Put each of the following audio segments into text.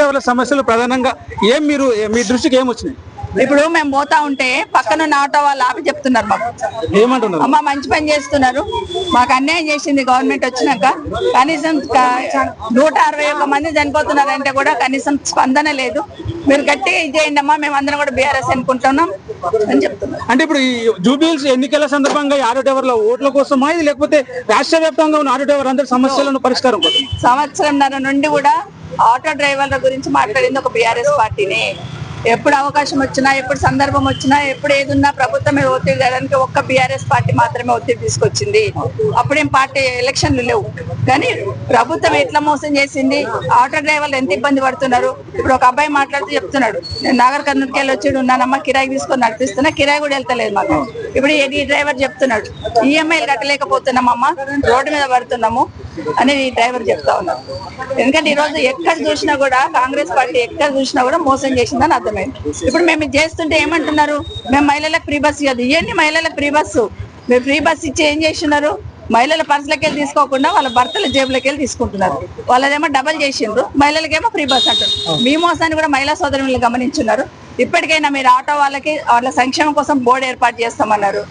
డ్రైవర్ల సమస్యలు ప్రధానంగా ఏం మీరు మీ దృష్టికి ఏం వచ్చినాయి? ఇప్పుడు మేము పోతా ఉంటే పక్కన ఉన్న ఆటో వాళ్ళు ఆపి చెప్తున్నారు మాకు. ఏమంటున్నారు? అమ్మ మంచి పని చేస్తున్నారు. మాకు అన్యాయం చేసింది గవర్నమెంట్ వచ్చినాక కనీసం నూట అరవై ఒక్క మంది చనిపోతున్నారంటే కూడా కనీసం స్పందన లేదు. మీరు గట్టిగా ఇది చేయండి అమ్మా మేము అందరం కూడా బీఆర్ఎస్ అనుకుంటున్నాం అని చెప్తున్నారు. అంటే ఇప్పుడు ఈ జూబిల్స్ ఎన్నికల సందర్భంగా ఈ ఆటో డ్రైవర్ల ఓట్ల కోసమా ఇది లేకపోతే రాష్ట్ర వ్యాప్తంగా ఉన్న ఆటో డ్రైవర్ అందరి సమస్యలను పరిష్కారం సంవత్సరంన్నర నుండి కూడా ఆటో డ్రైవర్ల గురించి మాట్లాడింది ఒక బీఆర్ఎస్ పార్టీని. ఎప్పుడు అవకాశం వచ్చినా ఎప్పుడు సందర్భం వచ్చినా ఎప్పుడు ఏది ఉన్నా ప్రభుత్వమే ఒత్తిడి తేడానికి ఒక్క బీఆర్ఎస్ పార్టీ మాత్రమే ఒత్తిడి తీసుకొచ్చింది. అప్పుడేం పార్టీ ఎలక్షన్లు లేవు. కానీ ప్రభుత్వం ఎట్లా మోసం చేసింది? ఆటో డ్రైవర్లు ఎంత ఇబ్బంది పడుతున్నారు? ఇప్పుడు ఒక అబ్బాయి మాట్లాడుతూ చెప్తున్నాడు నేను నాగర్ కర్నూలుకి వెళ్ళి వచ్చి ఉన్నానమ్మ కిరాయి తీసుకొని నడిపిస్తున్నా కిరాయి కూడా వెళ్తలేదు మాకు. ఇప్పుడు ఈ- ఈ డ్రైవర్ చెప్తున్నాడు ఈఎంఐలు కట్టలేకపోతున్నామమ్మ రోడ్డు మీద పడుతున్నాము అనేది డ్రైవర్ చెప్తా ఉన్నారు. ఎందుకంటే ఈ రోజు ఎక్కడ చూసినా కూడా కాంగ్రెస్ పార్టీ ఎక్కడ చూసినా కూడా మోసం చేసిందని అర్థమైంది. ఇప్పుడు మేము చేస్తుంటే ఏమంటున్నారు? మేము మహిళలకు ఫ్రీ బస్ కాదు ఇవన్నీ మహిళలకు ఫ్రీ బస్సు. మీరు ఫ్రీ బస్ ఇచ్చి ఏం చేస్తున్నారు? మహిళల పర్సులకి వెళ్ళి తీసుకోకుండా వాళ్ళ భర్తల జేబులకి వెళ్ళి తీసుకుంటున్నారు. వాళ్ళదేమో డబల్ చేసిండ్రు. మహిళలకేమో ఫ్రీ బస్ అంటారు మీ మోసాన్ని కూడా మహిళా సోదరులు గమనించున్నారు. ఇప్పటికైనా మీరు ఆటో వాళ్ళకి వాళ్ళ సంక్షేమం కోసం బోర్డు ఏర్పాటు చేస్తామన్నారు.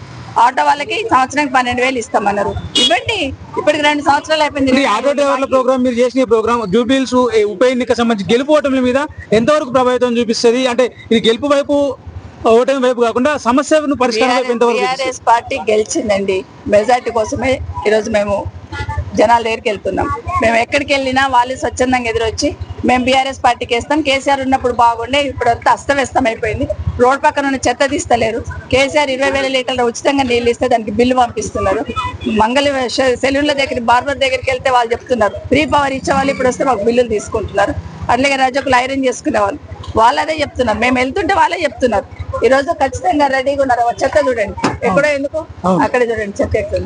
ఆటో వాళ్ళకి సంవత్సరానికి పన్నెండు వేలు ఇస్తామన్నారు. ఇవ్వండి ఇప్పటికి రెండు సంవత్సరాలు అయిపోయింది. ఆటో డ్రైవర్ల ప్రోగ్రామ్ మీరు చేసిన ప్రోగ్రామ్ జూబిల్స్ ఉప ఎన్నిక సంబంధించి గెలుపు ఓటమి మీద ఎంతవరకు ప్రభావితం చూపిస్తుంది? అంటే ఇది గెలుపు వైపు ఓటమి వైపు కాకుండా సమస్యను పరిష్కారం పార్టీ గెలిచిందండి. మెజార్టీ కోసమే ఈరోజు మేము జనాల దగ్గరికి వెళ్తున్నాం. మేము ఎక్కడికి వెళ్ళినా వాళ్ళు స్వచ్ఛందంగా ఎదురొచ్చి మేము బీఆర్ఎస్ పార్టీకి వేస్తాం. కేసీఆర్ ఉన్నప్పుడు బాగుండే ఇప్పుడు అంతా అస్తవ్యస్తం అయిపోయింది రోడ్ పక్కన ఉన్న చెత్త తీస్తలేరు. కేసీఆర్ ఇరవై వేల లీటర్ల ఉచితంగా నీళ్ళు ఇస్తే దానికి బిల్లు పంపిస్తున్నారు. మంగళ సెలూన్ల దగ్గర బార్బర్ దగ్గరికి వెళ్తే వాళ్ళు చెప్తున్నారు ఫ్రీ పవర్ ఇచ్చే వాళ్ళు ఇప్పుడు వస్తే మాకు బిల్లులు తీసుకుంటున్నారు. అట్లాగే రజకులు ఐరన్ చేసుకునే వాళ్ళు. వాళ్ళదే చెప్తున్నారు. మేము వెళ్తుంటే వాళ్ళే చెప్తున్నారు. ఈ రోజు ఖచ్చితంగా రెడీగా ఉన్నారు. చెత్త చూడండి. ఎక్కడో ఎందుకు? అక్కడ చూడండి చెత్త ఎక్కడ.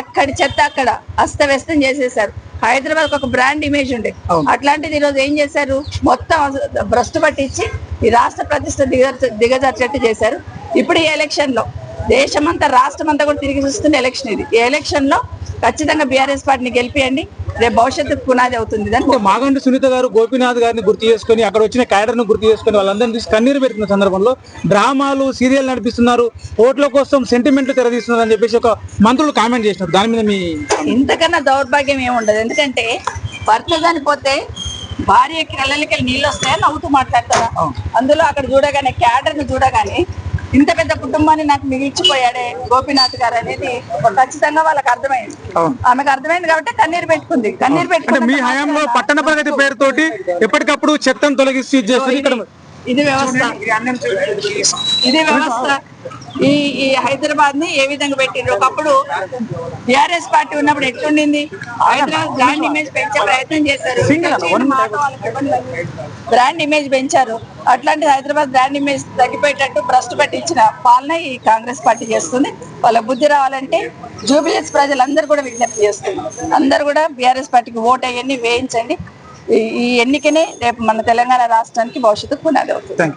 ఎక్కడి చెత్త అక్కడ? అస్తవ్యస్తం చేసేసారు. హైదరాబాద్ ఒక బ్రాండ్ ఇమేజ్ ఉండే. అట్లాంటిది ఈ రోజు ఏం చేశారు? మొత్తం భ్రష్టు పట్టించి ఈ రాష్ట్ర ప్రతిష్ట దిగ దిగజార్చేట్టు చేశారు. ఇప్పుడు ఈ ఎలక్షన్లో దేశమంతా రాష్ట్రం అంతా కూడా తిరిగి చూస్తున్న ఎలక్షన్ ఇది. ఈ ఎలక్షన్లో ఖచ్చితంగా బీఆర్ఎస్ పార్టీని గెలిపియండి. రేపు భవిష్యత్తు పునాది అవుతుంది దాన్ని అంటే మాగంటి సునీత గారు గోపీనాథ్ గారిని గుర్తు చేసుకొని అక్కడ వచ్చిన క్యాడర్ను గుర్తు చేసుకొని వాళ్ళందరినీ చూసి కన్నీరు పెట్టిన సందర్భంలో డ్రామాలు సీరియల్ నడిపిస్తున్నారు ఓట్ల కోసం సెంటిమెంట్లు తెరదీస్తున్నారు అని చెప్పేసి ఒక మంత్రులు కామెంట్ చేసినారు. దాని మీద మీ ఇంతకన్నా దౌర్భాగ్యం ఏమి ఉండదు. ఎందుకంటే భర్త చనిపోతే భార్యకి కళ్ళకి నీళ్ళు వస్తాయని నవ్వుతూ మాట్లాడతారా? అందులో అక్కడ చూడగానే క్యాడర్ని చూడగానే ఇంత పెద్ద కుటుంబాన్ని నాకు మిగిల్చిపోయాడే గోపీనాథ్ గారు అనేది ఖచ్చితంగా వాళ్ళకి అర్థమైంది. ఆమెకు అర్థమైంది కాబట్టి కన్నీరు పెట్టుకుంది. కన్నీరు పెట్టుకుంటే మీ హయాంలో పట్టణ ప్రగతి పేరుతోటి ఎప్పటికప్పుడు చెత్తను తొలగిస్తూ చేస్తుంది. ఇక్కడ ఇది వ్యవస్థ. ఇది వ్యవస్థ. ఈ ఈ హైదరాబాద్ని ఏ విధంగా పెట్టిండ్రు? ఒకప్పుడు టిఆర్ఎస్ పార్టీ ఉన్నప్పుడు ఎట్లుండింది? హైదరాబాద్ బ్రాండ్ ఇమేజ్ పెంచే ప్రయత్నం చేశారు. బ్రాండ్ ఇమేజ్ పెంచారు. అట్లాంటి హైదరాబాద్ బ్రాండ్ ఇమేజ్ తగ్గిపోయేటట్టు భ్రష్టు పట్టించిన పాలన ఈ కాంగ్రెస్ పార్టీ చేస్తుంది. వాళ్ళ బుద్ధి రావాలంటే జూబిలీస్ ప్రజలందరూ కూడా విజ్ఞప్తి చేస్తున్నారు. అందరూ కూడా బీఆర్ఎస్ పార్టీకి ఓట్ అయ్యని వేయించండి. ఈ- ఎన్నికనే రేపు మన తెలంగాణ రాష్ట్రానికి భవిష్యత్తు పునాది అవుతుంది.